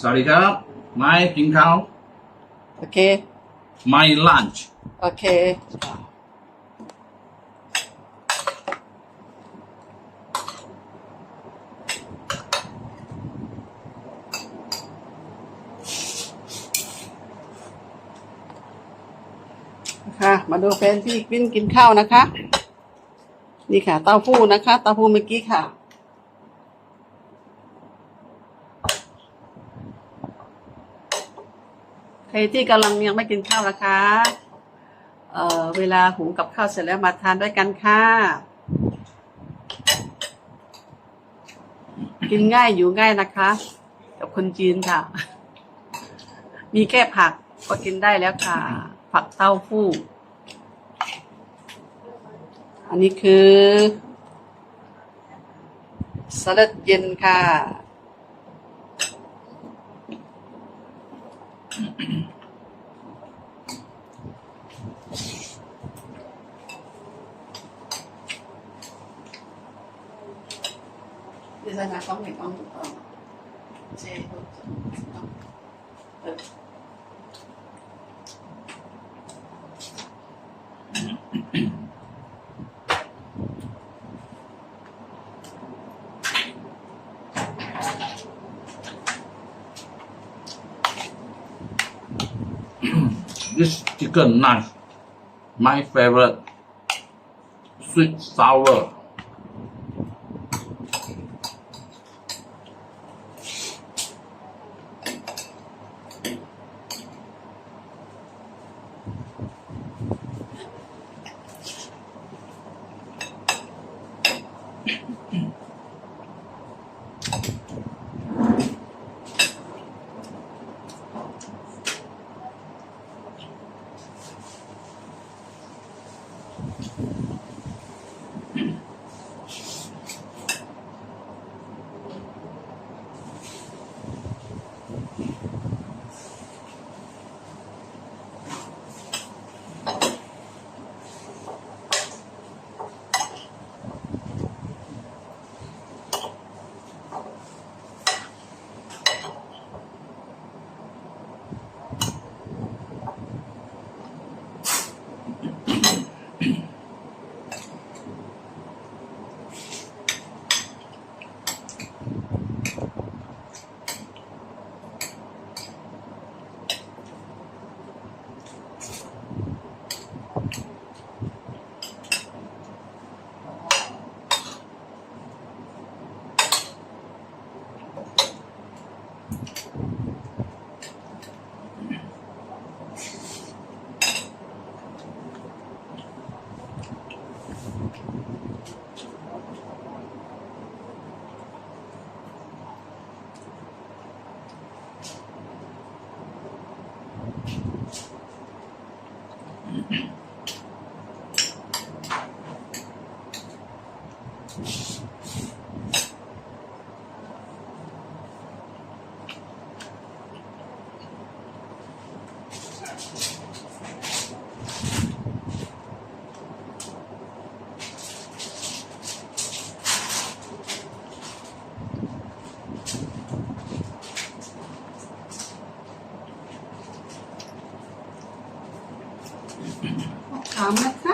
สวัสดีครับไม่กินข้าวโอเค my lunch โอเคค่ะมาดูแฟนพี่วินกินข้าวนะคะ นี่ค่ะ เต้าหู้นะคะ เต้าหู้เมื่อกี้ค่ะ ใค รที่กำลังยังไม่กินข้าวนะคะเอ่อเวลาหุงกับข้าวเสร็จแล้วมาทานด้วยกันค่ะ กินง่ายอยู่ง่ายนะคะ กับคนจีนค่ะ มีแค่ผักก็กินได้แล้วค่ะ ผักเต้าหู้อันนี้คือสลัดเย็นค่ะ 是在拿双眼光读到嘛，所以我知道，对。this chicken nice. My favorite. Sweet sour. 어, 안 맞아?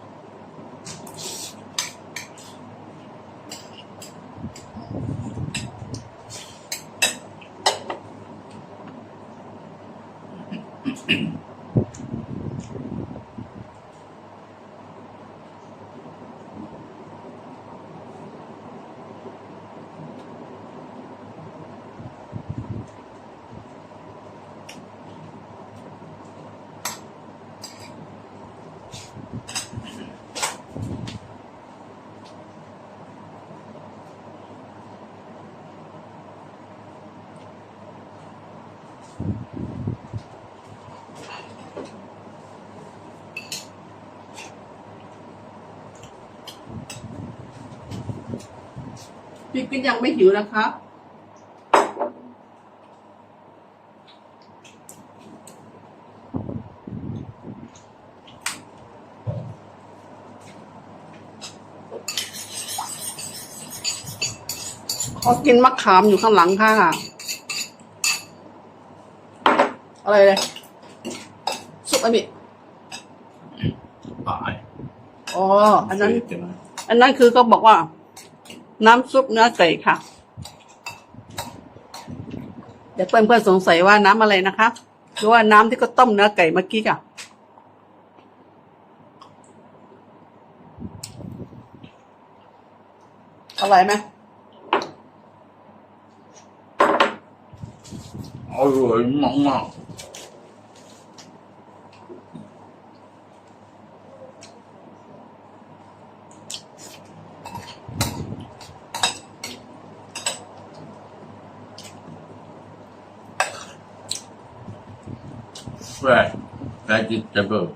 พี่ก็ยังไม่หิวนะคะเขากินมะขามอยู่ข้างหลังค่ะอะไรเลยซุปอะมิตายอ๋อ อันนั้นเจ็บไหมอันนั้นคือก็บอกว่า น้ำซุปเนื้อไก่ค่ะ เดี๋ยวเพื่อนเพื่อนๆสงสัยว่าน้ำอะไรนะคะหรือว่าน้ำที่ก็ต้มเนื้อไก่เมื่อกี้ค่ะ อร่อยไหมอร่อยมากมากๆ unpredictable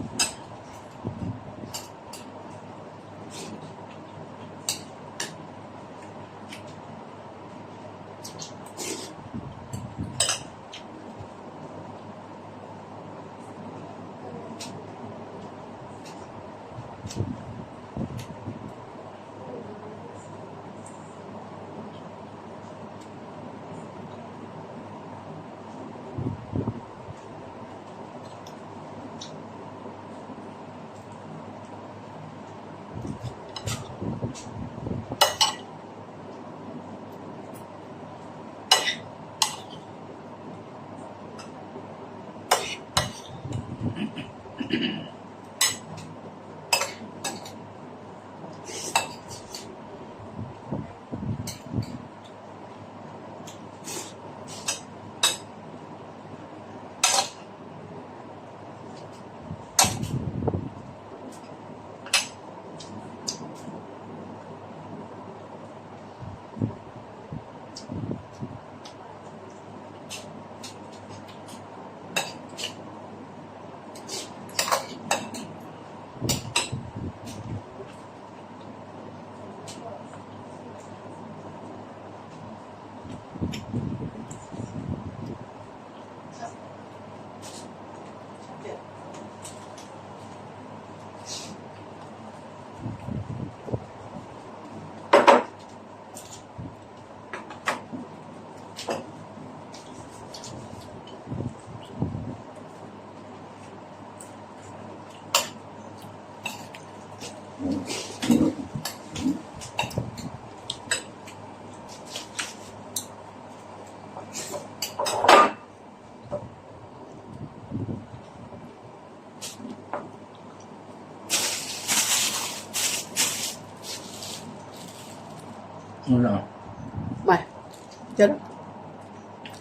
นี่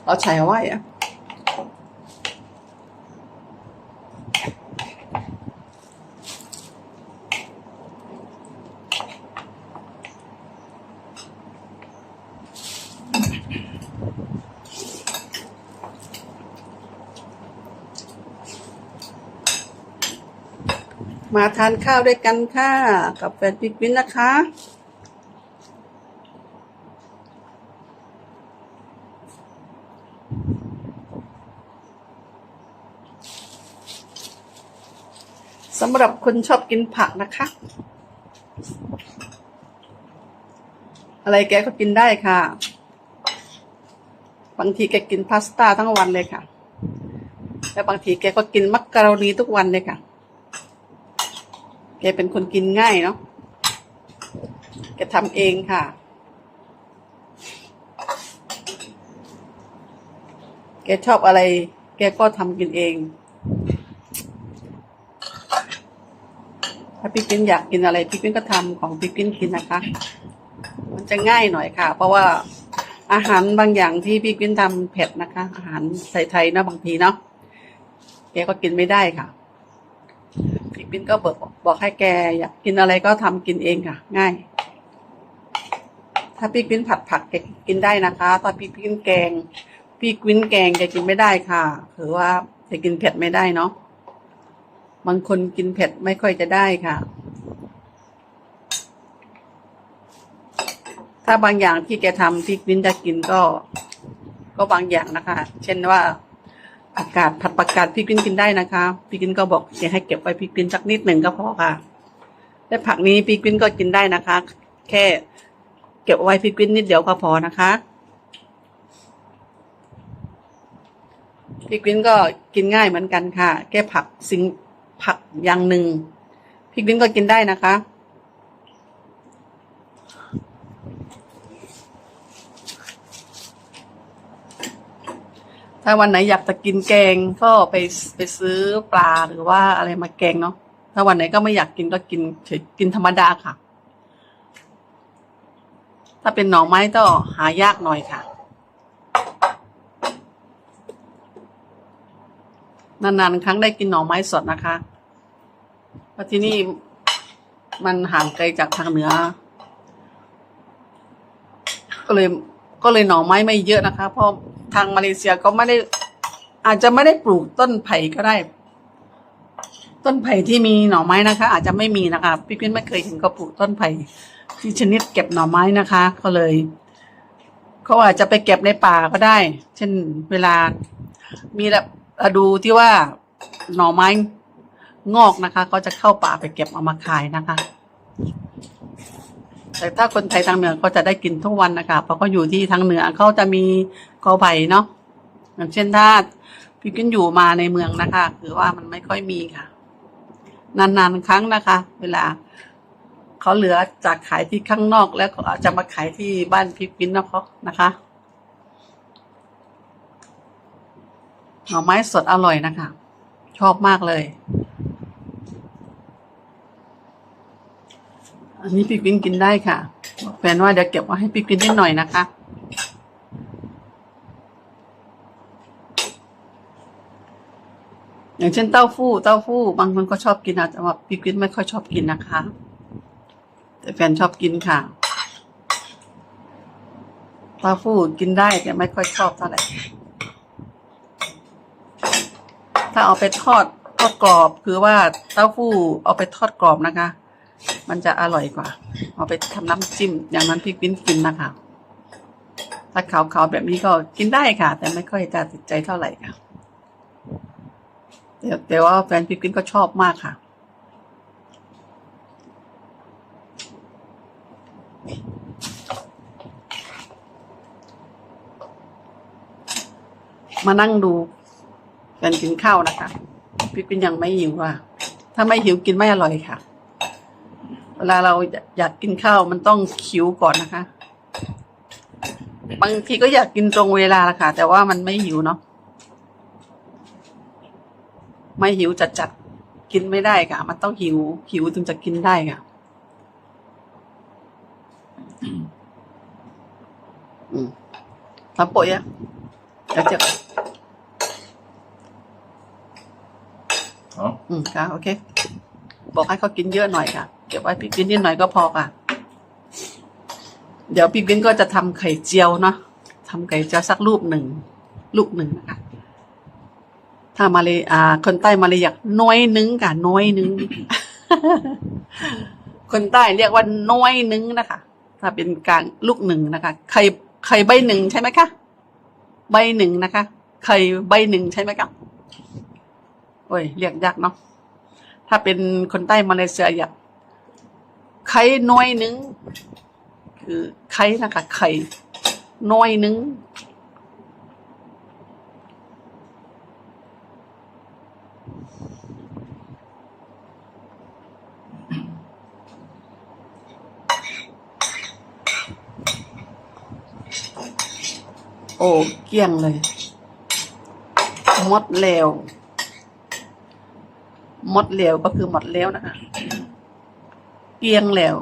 เราใช้ไ跟我柴威ะ。มาทานข้าวด้วยกันค่ะ กับแฟนพิกวินนะคะ สำหรับคนชอบกินผักนะคะ อะไรแกก็กินได้ค่ะ บางทีแกกินพาสต้าทั้งวันเลยค่ะ แล้วบางทีแกก็กินมักกะโรนีทุกวันเลยค่ะ แกเป็นคนกินง่ายเนาะ แกทำเองค่ะ แกชอบอะไร แกก็ทำกินเอง ถ้าพี่กินอยากกินอะไรพี่กินก็ทำของพี่กินกินนะคะ มันจะง่ายหน่อยค่ะ เพราะว่าอาหารบางอย่างที่พี่กินทำเผ็ดนะคะ อาหารไทยๆนะบางทีเนาะแกก็กินไม่ได้ค่ะ พี่ปิ้นก็บอกบอกให้แกอยากกินอะไรก็ทำกินเองค่ะ ง่าย ถ้าพี่ปิ้นผัดผักแกกินได้นะคะถ้าพี่ปิ้นแกง พี่ปิ้นแกงแกกินไม่ได้ค่ะ คือว่าแกกินเผ็ดไม่ได้เนาะ บางคนกินเผ็ดไม่ค่อยจะได้ค่ะ ถ้าบางอย่างที่แกทำพี่ปิ้นจะกินก็ ก็บางอย่างนะคะ เช่นว่าผักกาดผัดผักกาดพี่กินกินได้นะคะ พี่กินก็บอกอยากให้เก็บไว้พี่กินสักนิดหนึ่งก็พอค่ะ และผักนี้พี่กินก็กินได้นะคะ แค่เก็บไว้พี่กินนิดเดียวก็พอนะคะพี่กินก็กินง่ายเหมือนกันค่ะ แค่ผักสิ่ง ผักอย่างหนึ่งพี่กินก็กินได้นะคะ ถ้าวันไหนอยากจะกินแกงก็ไปไปซื้อปลาหรือว่าอะไรมาแกงเนาะถ้าวันไหนก็ไม่อยากกินก็กินเฉยกินธรรมดาค่ะ ถ้าเป็นหน่อไม้ก็หายากหน่อยค่ะ นานๆครั้งได้กินหน่อไม้สดนะคะเพราะที่นี่มันห่างไกลจากทางเหนือ ก็เลยก็เลยหน่อไม้ไม่เยอะนะคะ เพราะทางมาเลเซียก็ไม่ได้ อาจจะไม่ได้ปลูกต้นไผ่ก็ได้ ต้นไผ่ที่มีหน่อไม้นะคะ อาจจะไม่มีนะคะพี่พิ้นไม่เคยเห็นเขาปลูกต้นไผ่ที่ชนิดเก็บหน่อไม้นะคะ ก็เลยเขาอาจจะไปเก็บในป่าก็ได้ เช่นเวลามีแบบ ดูที่ว่าหน่อไม้งอกนะคะเขาจะเข้าป่าไปเก็บเอามาขายนะคะ แต่ถ้าคนไทยทางเหนือก็จะได้กินทุกวันนะคะเพราะก็อยู่ที่ทางเหนือเขาจะมีกอไผ่เนาะอย่างเช่นถ้าพี่กินอยู่มาในเมืองนะคะคือว่ามันไม่ค่อยมีค่ะ นานๆครั้งนะคะ เวลาเขาเหลือจากขายที่ข้างนอกแล้วก็อาจจะมาขายที่บ้านพี่กินนะเขานะคะ หน่อไม้สดอร่อยนะคะ ชอบมากเลย อันนี้พี่กินกินได้ค่ะแฟนว่าเดี๋ยวเก็บไว้ให้พี่กินนิดหน่อยนะคะ อย่างเช่นเต้าฟู้เต้าฟู้บางคนก็ชอบกินอาจจะว่าพี่กินไม่ค่อยชอบกินนะคะ แต่แฟนชอบกินค่ะเต้าฟู้กินได้แต่ไม่ค่อยชอบเท่าไหร่ ถ้าเอาไปทอดทอดกรอบ คือว่าเต้าฟู้เอาไปทอดกรอบนะคะ มันจะอร่อยกว่า เอาไปทำน้ำจิ้ม อย่างนั้นพี่ปิ้นกินนะคะ ถ้าขาวๆแบบนี้ก็กินได้ค่ะ แต่ไม่ค่อยจะติดใจเท่าไหร่ค่ะแต่แต่ว่าแฟนพี่ปิ้นก็ชอบมากค่ะมานั่งดู แฟนกินข้าวนะคะพี่ปิ้นยังไม่หิวอะ ถ้าไม่หิวกินไม่อร่อยค่ะ เวลาเราอยากกินข้าวมันต้องคิวก่อนนะคะ บางทีก็อยากกินตรงเวลาละค่ะ แต่ว่ามันไม่หิวเนาะไม่หิวจัดจัดกินไม่ได้ค่ะ มันต้องหิว หิวถึงจะกินได้ค่ะอืมทำโปะยะเดี๋ยวจะ อืมค่ะโอเค บอกให้เขากินเยอะหน่อยค่ะ เก็บไว้พี่กินนิดหน่อยก็พอค่ะ เดี๋ยวพี่กินก็จะทำไข่เจียวเนาะทำไข่เจียวสักลูกหนึ่งลูกหนึ่งนะคะถ้ามาเลยอ่า คนใต้มาเลยอยากน้อยนึงค่ะน้อยนึง คนใต้เรียกว่าน้อยหนึ่งนะคะ ถ้าเป็นกลางลูกหนึ่งนะคะไข่ไข่ใบหนึ่งใช่ไหมคะใบหนึ่งนะคะไข่ใบหนึ่งใช่ไหมคะ โอ้ยเรียกยากเนาะถ้าเป็นคนใต้มาเลเซียอยากไข่น้อยหนึ่งคือไข่นะคะไข่น้อยหนึ่งโอ้เกลี้ยงเลย หมดแล้ว หมดแล้วก็คือหมดแล้วนะคะ เกลี้ยงแล้ว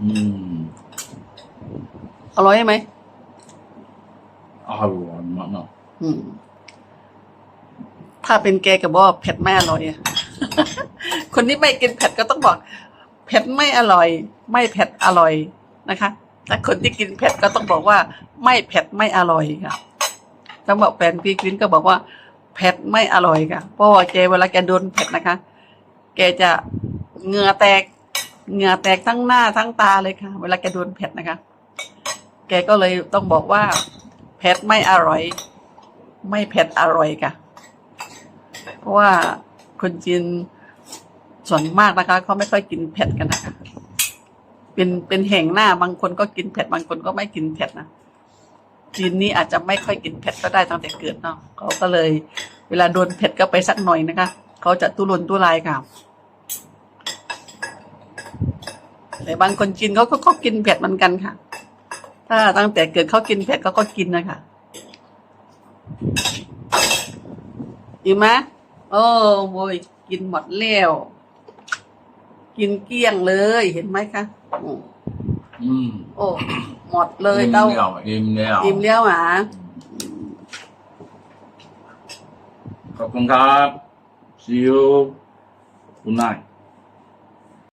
อืมอร่อยไหมอร่อยมากเนาะอืม ถ้าเป็นแกก็บอกว่าเผ็ดไม่อร่อยอะคนที่ไม่กินเผ็ดก็ต้องบอกเผ็ดไม่อร่อย ไม่เผ็ดอร่อยนะคะแต่คนที่กินเผ็ดก็ต้องบอกว่า ไม่เผ็ดไม่อร่อยค่ะต้องบอกแฟนพี่กวินก็บอกว่า เผ็ดไม่อร่อยค่ะ เพราะว่าแกเวลาแกโดนเผ็ดนะคะ แกจะเหงื่อแตกเหงื่อแตกทั้งหน้าทั้งตาเลยค่ะ เวลาแกโดนเผ็ดนะคะ แกก็เลยต้องบอกว่าเผ็ดไม่อร่อย ไม่เผ็ดอร่อยค่ะ เพราะว่าคนจีนส่วนมากนะคะเขาไม่ค่อยกินเผ็ดกันนะคะเป็นเป็นแห่งหน้าบางคนก็กินเผ็ดบางคนก็ไม่กินเผ็ดนะ จีนนี่อาจจะไม่ค่อยกินเผ็ดก็ได้ตั้งแต่เกิดเนาะเขาก็เลย เวลาโดนเผ็ดก็ไปสักหน่อยนะคะเขาจะตุรนตุรายค่ะแต่บางคนจีนเขาก็ก็กินเผ็ดเหมือนกันค่ะ ถ้าตั้งแต่เกิดเขากินเผ็ดเขาก็กินนะคะอิ่มไหมโอ้โวยกินหมดแล้วกินเกลี้ยงเลยเห็นไหมคะ อ้อืมโอ้ หมดเลยอิ่มเต้าแล้วอิ่มแล้วอิ่มแล้วหมาขอบคุณครับ see you good night